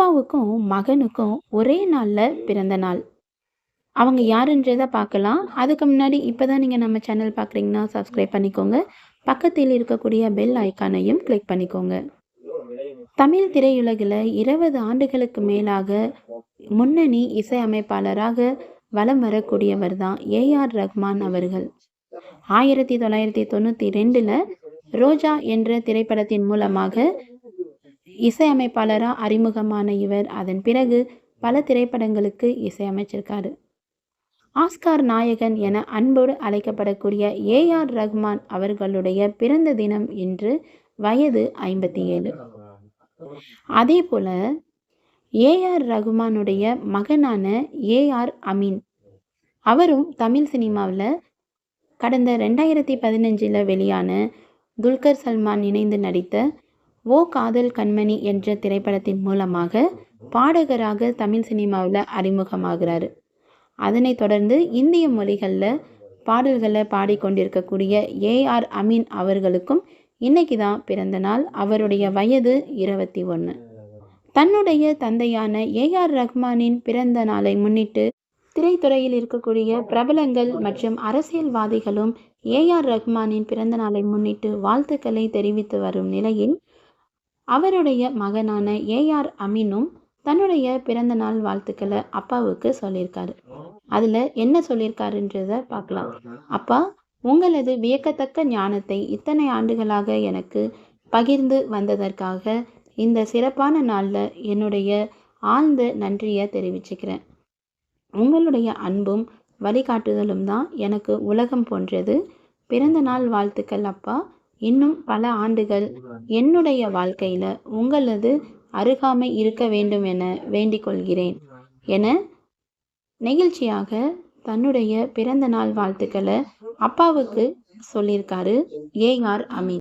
அப்பாவுக்கும் மகனுக்கும் ஒரே நாளில் பிறந்த நாள். அவங்க யாருன்றதை பார்க்கலாம். அதுக்கு முன்னாடி இப்போ தான் நீங்கள் நம்ம சேனல் பார்க்குறீங்கன்னா சப்ஸ்கிரைப் பண்ணிக்கோங்க. பக்கத்தில் இருக்கக்கூடிய பெல் ஐக்கானையும் கிளிக் பண்ணிக்கோங்க. தமிழ் திரையுலகில் இருபது ஆண்டுகளுக்கு மேலாக முன்னணி இசையமைப்பாளராக வலம் வரக்கூடியவர் தான் ஏஆர் ரஹ்மான் அவர்கள். ஆயிரத்தி தொள்ளாயிரத்தி தொண்ணூற்றி ரெண்டில் ரோஜா என்ற திரைப்படத்தின் மூலமாக இசையமைப்பாளராக அறிமுகமான இவர். அதன் பிறகு பல திரைப்படங்களுக்கு இசையமைச்சிருக்காரு. ஆஸ்கார் நாயகன் என அன்போடு அழைக்கப்படக்கூடிய ஏ ஆர் ரஹ்மான் அவர்களுடைய பிறந்த தினம் இன்று வயது ஐம்பத்தி ஏழு. அதே போல ஏ ஆர் ரகுமானுடைய மகனான ஏ ஆர் அமீன் அவரும் தமிழ் சினிமாவில் கடந்த ரெண்டாயிரத்தி பதினஞ்சில் வெளியான துல்கர் சல்மான் இணைந்து நடித்த ஓ காதல் கண்மணி என்ற திரைப்படத்தின் மூலமாக பாடகராக தமிழ் சினிமாவில் அறிமுகமாகிறாரு. அதனைத் தொடர்ந்து இந்திய மொழிகளில் பாடல்களை பாடிக்கொண்டிருக்கக்கூடிய ஏஆர் அமீன் அவர்களுக்கும் இன்னைக்கு தான் பிறந்த நாள் அவருடைய வயது இருபத்தி ஒன்று தன்னுடைய தந்தையான ஏஆர் ரஹ்மானின் பிறந்த நாளை முன்னிட்டு திரைத்துறையில் இருக்கக்கூடிய பிரபலங்கள் மற்றும் அரசியல்வாதிகளும் ஏஆர் ரஹ்மானின் பிறந்த நாளை முன்னிட்டு வாழ்த்துக்களை தெரிவித்து வரும் நிலையில் அவருடைய மகனான ஏஆர் அமீனும் தன்னுடைய பிறந்த நாள் வாழ்த்துக்களை அப்பாவுக்கு சொல்லியிருக்காரு. அதில் என்ன சொல்லியிருக்காருன்றத பார்க்கலாம். அப்பா உங்களது வியக்கத்தக்க ஞானத்தை இத்தனை ஆண்டுகளாக எனக்கு பகிர்ந்து வந்ததற்காக இந்த சிறப்பான நாளில் என்னுடைய ஆழ்ந்த நன்றியை தெரிவிச்சுக்கிறேன். உங்களுடைய அன்பும் வழிகாட்டுதலும் தான் எனக்கு உலகம் போன்றது. பிறந்த நாள் வாழ்த்துக்கள் அப்பா. இன்னும் பல ஆண்டுகள் என்னுடைய வாழ்க்கையில் உங்களது அருகாமை இருக்க வேண்டும் என வேண்டிக் கொள்கிறேன். என நெகிழ்ச்சியாக தன்னுடைய பிறந்த நாள் வாழ்த்துக்களை அப்பாவுக்கு சொல்லியிருக்காரு ஏஆர் அமீன்.